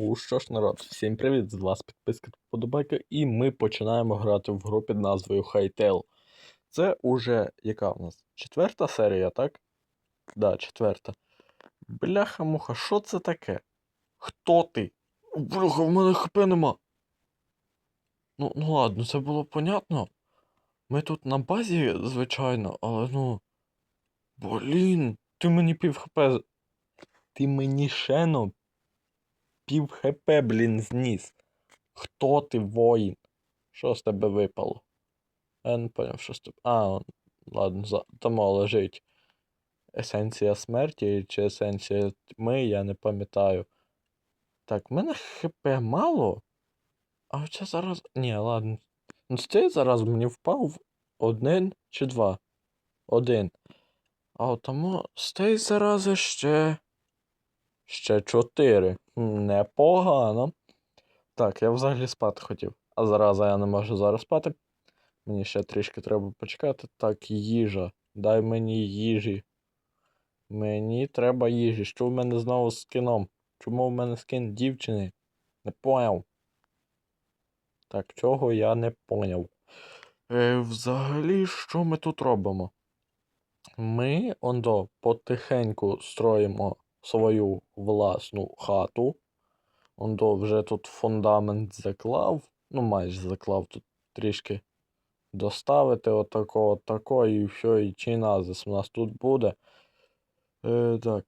Ну що ж, народ, всім привіт! З вас підписка та подобайка, і ми починаємо грати в гру під назвою Hytale. Це уже яка в нас? Четверта серія, так? Да, четверта. Бляха-муха, що це таке? Хто ти? Бляха, в мене хп нема. Ну, ну ладно, це було понятно. Ми тут на базі, звичайно, але ну. Блін, ти мені пів хп. Ти мені шено пів хп, блін, зніс. Хто ти, воїн? Що з тебе випало? Я не поняв, що з тебе. А, ладно, за... тому лежить. Есенція смерті чи есенція тьми, я не пам'ятаю. Так, в мене хп мало. А оце зараз. Ні, ладно. Ну цей зараз мені впав один чи два. Один. А тому з тієї зарази ще. Ще чотири. Непогано. Так, я взагалі спати хотів. А зараза я не можу зараз спати. Мені ще трішки треба почекати. Так, їжа. Дай мені їжі. Мені треба їжі. Що в мене знову з скином? Чому в мене скин дівчини? Не поняв. Так, чого я не поняв. Е, взагалі, що ми тут робимо? Ми ондо потихеньку строїмо свою власну хату. Ондо вже тут фундамент заклав. Ну, майже заклав тут трішки доставити отако, отако, і все, і чиназис у нас тут буде. Е, так,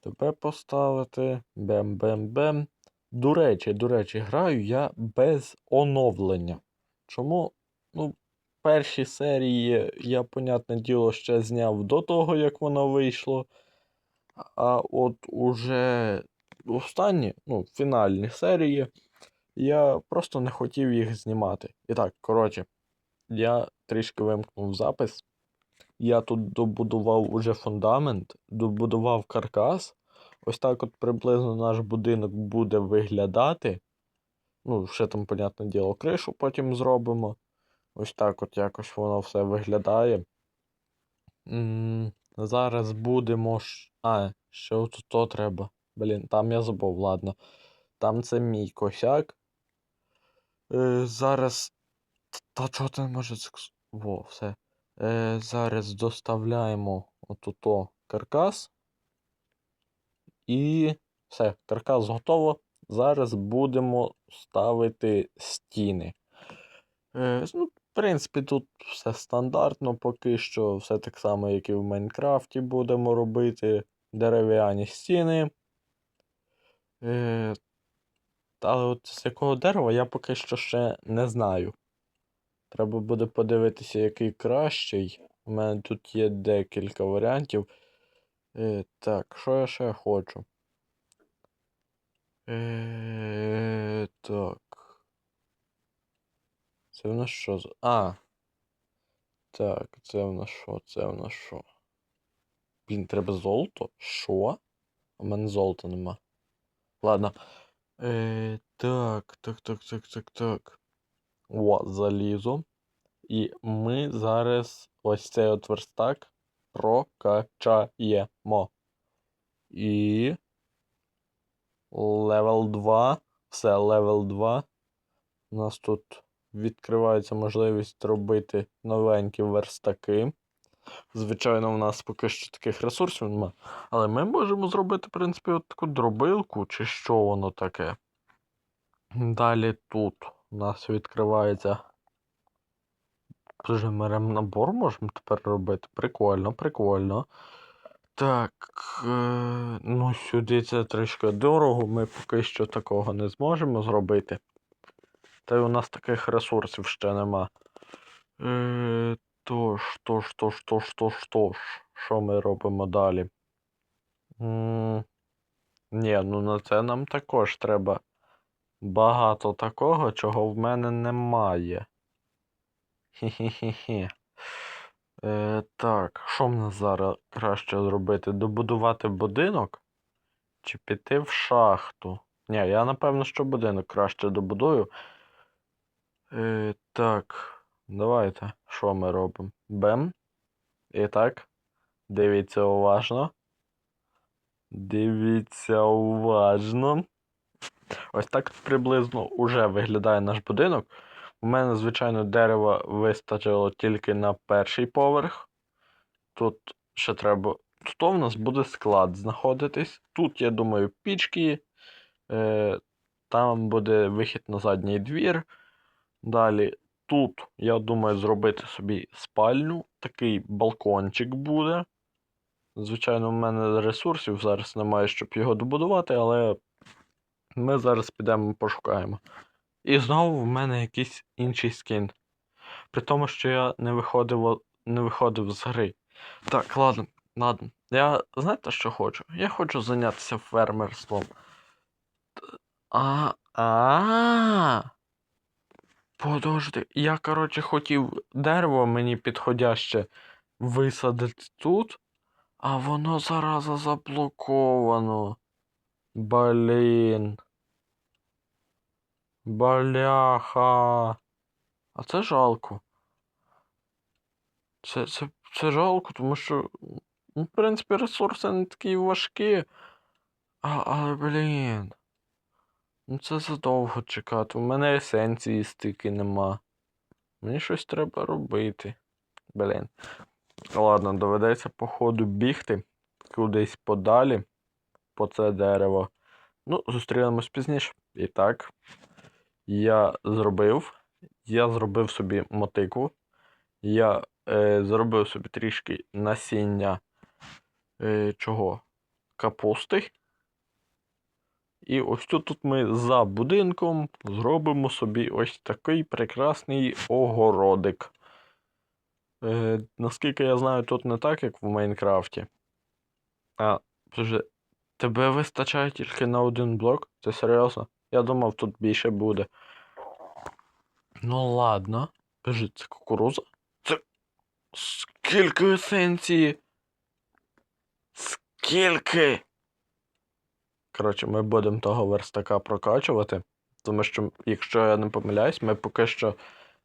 тебе поставити. Бем-бем-бем. До речі, до речі, граю я без оновлення. Чому? Ну, перші серії я, понятне діло, ще зняв до того, як воно вийшло. А от уже останні, ну, фінальні серії, я просто не хотів їх знімати. І так, коротше, я трішки вимкнув запис. Я тут добудував уже фундамент, добудував каркас. Ось так от приблизно наш будинок буде виглядати. Ну, ще там, понятне діло, кришу потім зробимо. Ось так от якось воно все виглядає. Зараз будемо. А, ще тут то треба. Блін, там я забув, ладно. Там це мій косяк. Е, зараз. Та чого ти не може. Во, все. Е, зараз доставляємо отуто каркас. І все, каркас готово. Зараз будемо ставити стіни. Е, ну, в принципі, тут все стандартно, поки що все так само, як і в Майнкрафті будемо робити. Дерев'яні стіни. Е, але от з якого дерева я поки що ще не знаю. Треба буде подивитися, який кращий. У мене тут є декілька варіантів. Е, так, що я ще хочу? Е, так. Це в нас що. А. Так, це в нас що? Це в нас що? Блін, треба золото? Що? У мене золота нема. Ладно. Е, так, так, так, так, так, так. О, залізо. І ми зараз ось цей от верстак прокачаємо. І. Левел 2. Все, левел 2. У нас тут відкривається можливість робити новенькі верстаки. Звичайно, у нас поки що таких ресурсів немає. Але ми можемо зробити, в принципі, от таку дробилку, чи що воно таке. Далі тут у нас відкривається. Вже мерем набор можемо тепер робити. Прикольно, прикольно. Так. Е- ну, сюди це трішки дорого, ми поки що такого не зможемо зробити. Та й у нас таких ресурсів ще нема. Е- тож, тож, тож, тож, тож. Що ми робимо далі? м Ні, ну на це нам також треба багато такого, чого в мене немає. Хі-хі-хі-хі. Е, так, що в нас зараз краще зробити? Добудувати будинок? Чи піти в шахту? Ні, я напевно, що будинок краще добудую. Е, так, давайте. Що ми робимо? Бем. І так. Дивіться уважно. Дивіться уважно. Ось так приблизно уже виглядає наш будинок. У мене, звичайно, дерева вистачило тільки на перший поверх. Тут ще треба. Тут у нас буде склад знаходитись. Тут, я думаю, пічки. Е, там буде вихід на задній двір. Далі тут, я думаю, зробити собі спальню. Такий балкончик буде. Звичайно, в мене ресурсів зараз немає, щоб його добудувати, але ми зараз підемо пошукаємо. І знову в мене якийсь інший скін. При тому, що я не виходив, не виходив з гри. Так, ладно, ладно. Я знаєте, що хочу? Я хочу зайнятися фермерством. А. А. Подожди, я, коротше, хотів дерево мені підходяще висадити тут, а воно зараза заблоковано. Блін. Бляха. А це жалко. Це, це, це жалко, тому що, ну, в принципі, ресурси не такі важкі. А, але, блін. Ну це задовго чекати. У мене есенції стільки нема. Мені щось треба робити. Блін. Ладно, доведеться, походу, бігти кудись подалі по це дерево. Ну, зустрінемось пізніше. І так, я зробив. Я зробив собі мотику. Я е, зробив собі трішки насіння е, чого? Капусти. І ось тут, тут ми за будинком зробимо собі ось такий прекрасний огородик. Е, наскільки я знаю, тут не так, як в Майнкрафті. А, вже тебе вистачає тільки на один блок? Це серйозно? Я думав, тут більше буде. Ну ладно. Кажи, це кукуруза? Це. Скільки есенції? Скільки? Коротше, ми будемо того верстака прокачувати. Тому що, якщо я не помиляюсь, ми поки що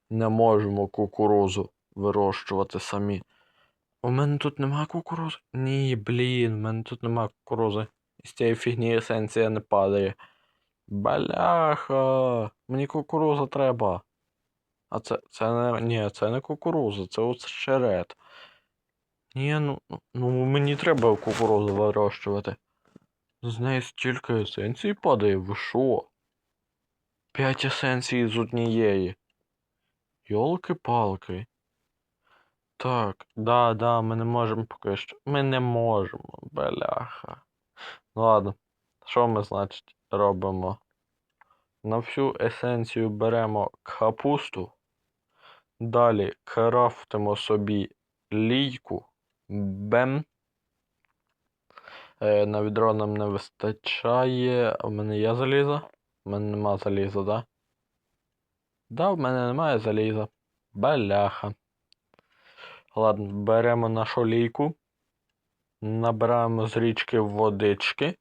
не можемо кукурузу вирощувати самі. У мене тут нема кукурузи? Ні, блін, у мене тут нема кукурузи. З цієї фігні есенція не падає. Бляха, мені кукуруза треба. А це, це не. Ні, це не кукуруза, це очерет. Ні, ну, ну мені треба кукурузу вирощувати. З неї стільки есенції падає, ви що? П'ять есенцій з однієї. Йолки-палки. Так, да, да, ми не можемо поки що. Ми не можемо, бляха. Ну ладно, що ми, значить, робимо? На всю есенцію беремо капусту. Далі крафтимо собі лійку. Бем. Е, на відро нам не вистачає. В мене є залізо? У мене нема заліза, да? Да, в мене немає заліза. Баляха. Ладно, беремо нашу лійку. Набираємо з річки водички.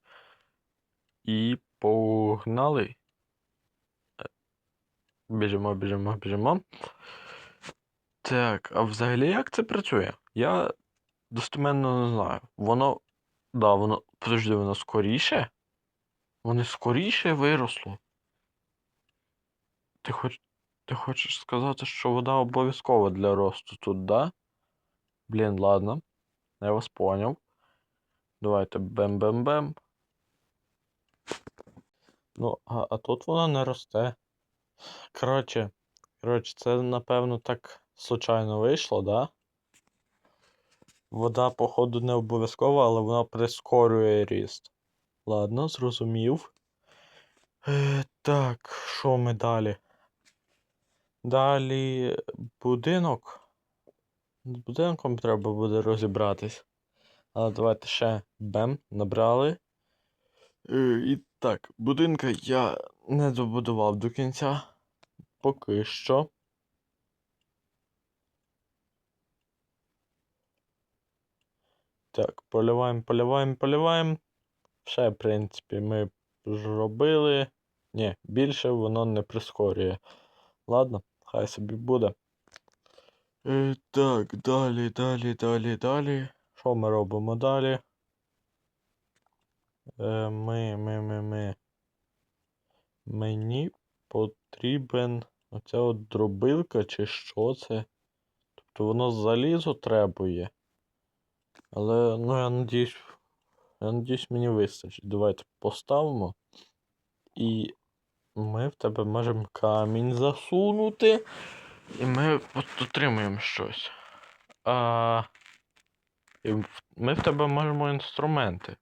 І погнали. Е, Біжимо, біжимо, біжимо. Так, а взагалі як це працює? Я достеменно не знаю. Воно. Да, воно. Подожди, воно скоріше? Воно скоріше виросло. Ти хоч... Ти хочеш сказати, що вода обов'язкова для росту тут, да? Блін, ладно. Я вас поняв. Давайте бем-бем-бем. Ну, а, а тут вона не росте. Коротше, коротше, це напевно так случайно вийшло, да? Вода, походу, не обов'язкова, але вона прискорює ріст. Ладно, зрозумів. Е, так, що ми далі? Далі будинок. З будинком треба буде розібратись. Але давайте ще бем, набрали. Е, і так, будинка я не добудував до кінця. Поки що. Так, поливаємо, поливаємо, поливаємо. Все, в принципі, ми зробили. Ні, більше воно не прискорює. Ладно, хай собі буде. Е, так, далі, далі, далі, далі. Що ми робимо далі? Е, ми, ми, ми, ми. Мені потрібен оця от дробилка, чи що це? Тобто воно залізо требує. Але, ну, я надіюсь, я надіюсь, мені вистачить. Давайте поставимо. І ми в тебе можемо камінь засунути. І ми от отримуємо щось. А... І ми в тебе можемо інструменти.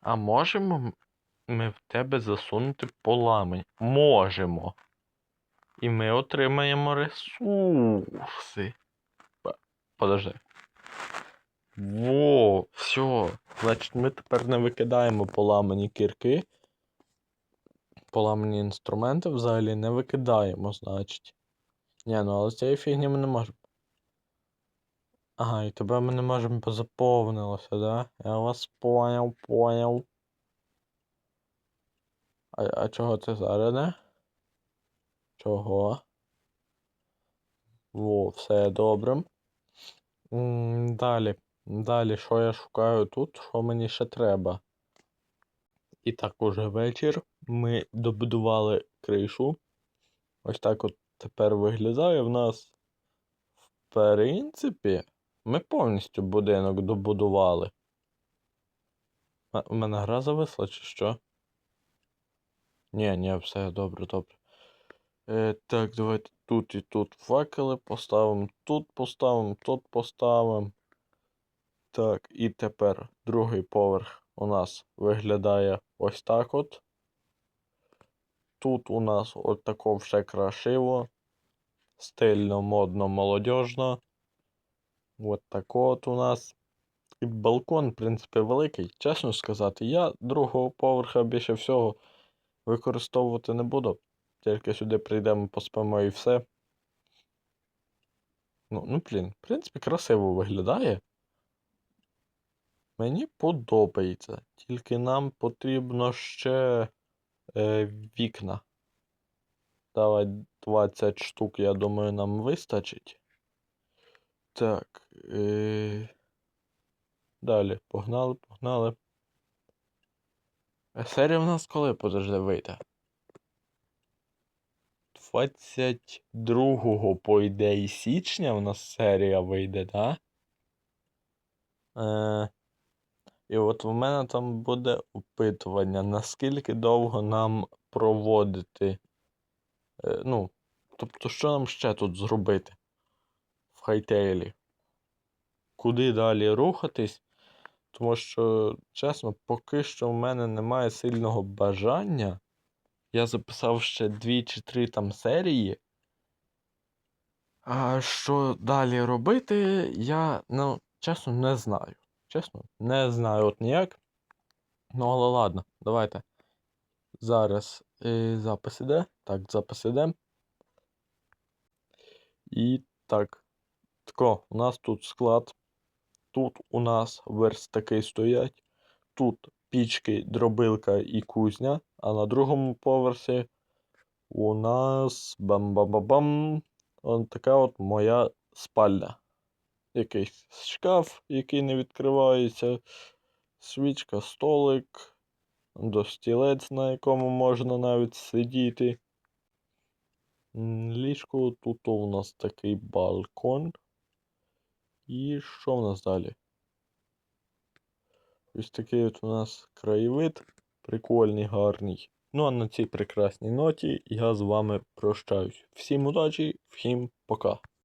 А можемо ми в тебе засунути поламень? Можемо. І ми отримаємо ресурси. Подожди. Во, все. Значить, ми тепер не викидаємо поламані кірки. Поламані інструменти взагалі не викидаємо, значить. Ні, ну але з цієї фігні ми не можемо. Ага, і тебе ми не можемо, бо заповнилося, да? Я вас поняв, поняв. А, а чого це зараз, не? Чого? Во, все добре. М, Далі. Далі, що я шукаю тут? Що мені ще треба? І так уже вечір. Ми добудували кришу. Ось так от тепер виглядає в нас. В принципі, ми повністю будинок добудували. У мене гра зависла, чи що? Ні, ні, все добре, добре. Е, так, давайте тут і тут факели поставимо, тут поставимо, тут поставимо. Так, і тепер другий поверх у нас виглядає ось так от. Тут у нас от тако все красиво. Стильно, модно, молодіжно. От так от у нас. І балкон, в принципі, великий. Чесно сказати, я другого поверха більше всього використовувати не буду. Тільки сюди прийдемо, поспимо і все. Ну, ну блін, в принципі, красиво виглядає. Мені подобається. Тільки нам потрібно ще е, вікна. Давай 20 штук, я думаю, нам вистачить. Так. Е... Далі. Погнали, погнали. А серія в нас коли подожди вийде? 22 по ідеї січня в нас серія вийде, так? Е, і от в мене там буде опитування, наскільки довго нам проводити. Е, ну, тобто, що нам ще тут зробити в хайтейлі? Куди далі рухатись? Тому що, чесно, поки що в мене немає сильного бажання. Я записав ще дві чи три там серії. А що далі робити, я, ну, чесно, не знаю. Чесно, не знаю от ніяк. Ну, але ладно, давайте. Зараз е, запис іде. Так, запис іде. І так. Тако, у нас тут склад. Тут у нас верстаки стоять. Тут пічки, дробилка і кузня. А на другому поверсі у нас бам-бам-бам-бам. Така от моя спальня. Якийсь шкаф, який не відкривається. Свічка, столик, до стілець, на якому можна навіть сидіти. Ліжко, тут у нас такий балкон. І що в нас далі? Ось такий от у нас краєвид. Прикольний, гарний. Ну а на цій прекрасній ноті я з вами прощаюсь. Всім удачі, всім пока.